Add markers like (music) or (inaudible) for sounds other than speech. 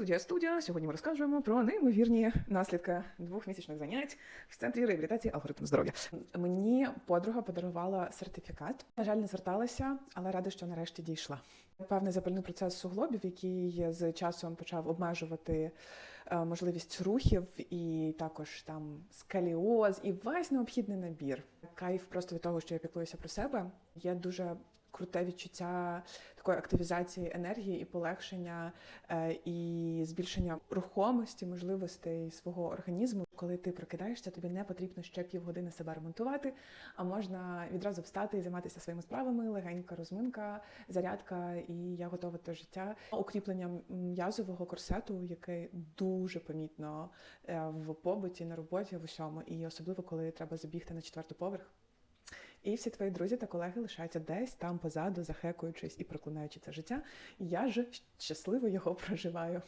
Студія студія. Сьогодні ми розкажемо про неймовірні наслідки двохмісячних занять в центрі реабілітації алгоритм здоров'я. Мені подруга подарувала сертифікат. На жаль, не зверталася, але рада, що нарешті дійшла. Певний запальний процес суглобів, який з часом почав обмежувати е, можливість рухів, і також там скаліоз, і весь необхідний набір. Кайф просто від того, що я піклуюся про себе. Є дуже круте відчуття такої активізації енергії і полегшення е, і збільшення рухомості, можливостей свого організму. Коли ти прокидаєшся, тобі не потрібно ще півгодини себе ремонтувати, а можна відразу встати і займатися своїми справами, легенька розминка, зарядка, і я готова до життя. Укріплення м'язового корсету, який дуже помітно е, в побуті, на роботі, в усьому, і особливо коли треба забігти на четвертий поверх. І всі твої друзі та колеги лишаються десь там позаду, захекуючись і проклинаючи це життя. Я ж щасливо його (laughs) проживаю.